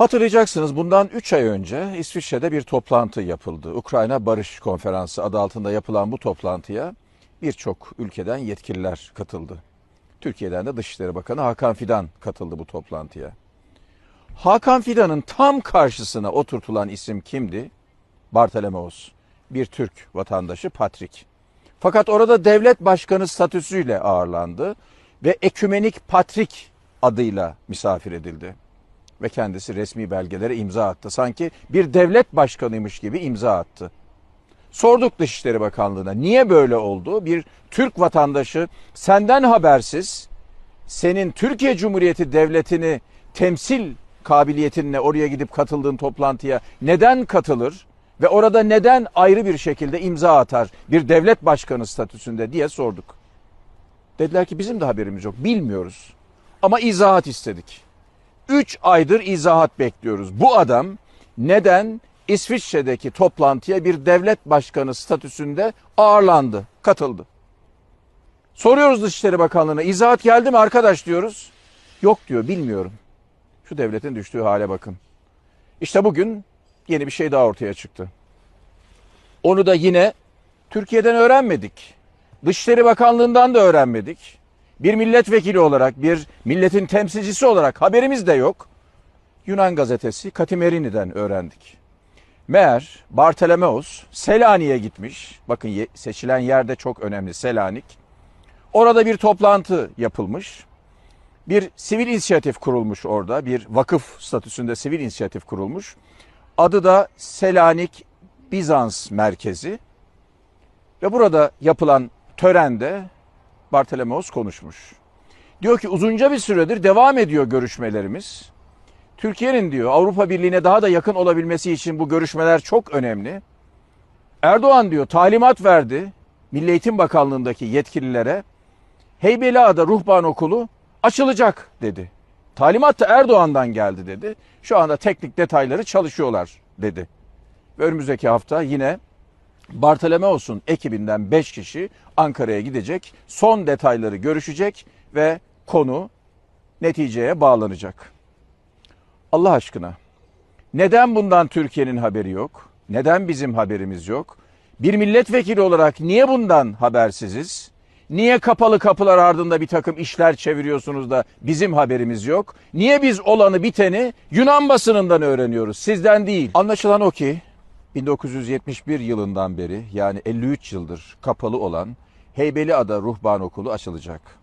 Hatırlayacaksınız bundan 3 ay önce İsviçre'de bir toplantı yapıldı. Ukrayna Barış Konferansı adı altında yapılan bu toplantıya birçok ülkeden yetkililer katıldı. Türkiye'den de Dışişleri Bakanı Hakan Fidan katıldı bu toplantıya. Hakan Fidan'ın tam karşısına oturtulan isim kimdi? Bartolomeos, bir Türk vatandaşı Patrik. Fakat orada devlet başkanı statüsüyle ağırlandı ve ekümenik Patrik adıyla misafir edildi. Ve kendisi resmi belgelere imza attı. Sanki bir devlet başkanıymış gibi imza attı. Sorduk Dışişleri Bakanlığı'na niye böyle oldu? Bir Türk vatandaşı senden habersiz senin Türkiye Cumhuriyeti Devleti'ni temsil kabiliyetinle oraya gidip katıldığın toplantıya neden katılır ve orada neden ayrı bir şekilde imza atar bir devlet başkanı statüsünde diye sorduk. Dediler ki bizim de haberimiz yok bilmiyoruz ama izahat istedik. 3 aydır izahat bekliyoruz. Bu adam neden İsviçre'deki toplantıya bir devlet başkanı statüsünde ağırlandı, katıldı? Soruyoruz Dışişleri Bakanlığı'na izahat geldi mi arkadaş diyoruz. Yok diyor bilmiyorum. Şu devletin düştüğü hale bakın. İşte bugün yeni bir şey daha ortaya çıktı. Onu da yine Türkiye'den öğrenmedik. Dışişleri Bakanlığı'ndan da öğrenmedik. Bir milletvekili olarak, bir milletin temsilcisi olarak haberimiz de yok. Yunan gazetesi Katimerini'den öğrendik. Meğer Bartolomeos Selanik'e gitmiş. Bakın seçilen yerde çok önemli Selanik. Orada bir toplantı yapılmış. Bir sivil inisiyatif kurulmuş orada. Bir vakıf statüsünde sivil inisiyatif kurulmuş. Adı da Selanik Bizans Merkezi. Ve burada yapılan törende Bartolomeos konuşmuş. Diyor ki uzunca bir süredir devam ediyor görüşmelerimiz. Türkiye'nin diyor Avrupa Birliği'ne daha da yakın olabilmesi için bu görüşmeler çok önemli. Erdoğan diyor talimat verdi Milli Eğitim Bakanlığı'ndaki yetkililere. Heybeliada Ruhban Okulu açılacak dedi. Talimat da Erdoğan'dan geldi dedi. Şu anda teknik detayları çalışıyorlar dedi. Ve önümüzdeki hafta yine Bartolomeos'un ekibinden 5 kişi Ankara'ya gidecek. Son detayları görüşecek ve konu neticeye bağlanacak. Allah aşkına neden bundan Türkiye'nin haberi yok? Neden bizim haberimiz yok? Bir milletvekili olarak niye bundan habersiziz? Niye kapalı kapılar ardında bir takım işler çeviriyorsunuz da bizim haberimiz yok? Niye biz olanı biteni Yunan basınından öğreniyoruz sizden değil? Anlaşılan o ki 1971 yılından beri yani 53 yıldır kapalı olan Heybeliada Ruhban Okulu açılacak.